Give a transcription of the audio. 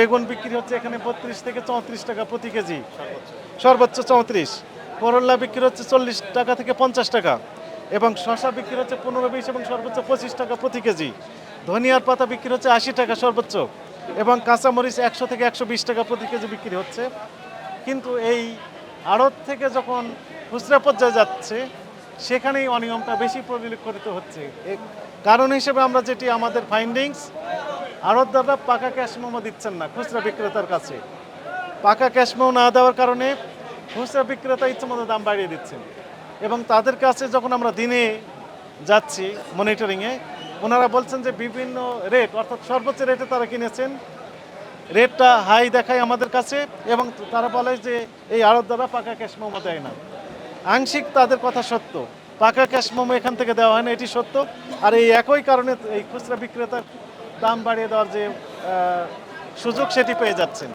বেগুন বিক্রি হচ্ছে এখানে বত্রিশ থেকে চৌত্রিশ টাকা প্রতি কেজি। সর্বোচ্চ চৌত্রিশ। করল্লা বিক্রি হচ্ছে চল্লিশ টাকা থেকে পঞ্চাশ টাকা। এবং শশা বিক্রি হচ্ছে পনেরো, বিশ এবং সর্বোচ্চ পঁচিশ টাকা প্রতি কেজি। ধনিয়ার পাতা বিক্রি হচ্ছে আশি টাকা সর্বোচ্চ। এবং কাঁচামরিচ একশো থেকে একশো বিশ টাকা প্রতি কেজি বিক্রি হচ্ছে। কিন্তু এই আড়ত থেকে যখন খুচরা পর্যায়ে যাচ্ছে, সেখানেই অনিয়মটা বেশি পরিলক্ষিত হচ্ছে। কারণ হিসেবে আমরা যেটি আমাদের ফাইন্ডিংস আড়তদাররা পাকা ক্যাশ মেমো দিচ্ছেন না, খুচরা বিক্রেতার কাছে। পাকা ক্যাশ মেমো না দেওয়ার কারণে খুচরা বিক্রেতা ইচ্ছেমতো দাম বাড়িয়ে দিচ্ছেন। এবং তাদের কাছে যখন আমরা দিনে যাচ্ছি মনিটরিংয়ে ওনারা বলছেন যে বিভিন্ন রেট অর্থাৎ সর্বোচ্চ রেটে তারা কিনেছেন। রেটটা হাই দেখায় আমাদের কাছে এবং তারা বলে যে এই আড়ত দ্বারা পাকা ক্যাশ মোমো দেয় না। আংশিক তাদের কথা সত্য। পাকা ক্যাশ মোমো এখান থেকে দেওয়া হয় না, এটি সত্য। আর এই একই কারণে এই খুচরা বিক্রেতার দাম বাড়িয়ে দেওয়ার যে সুযোগ সেটি পেয়ে যাচ্ছেন।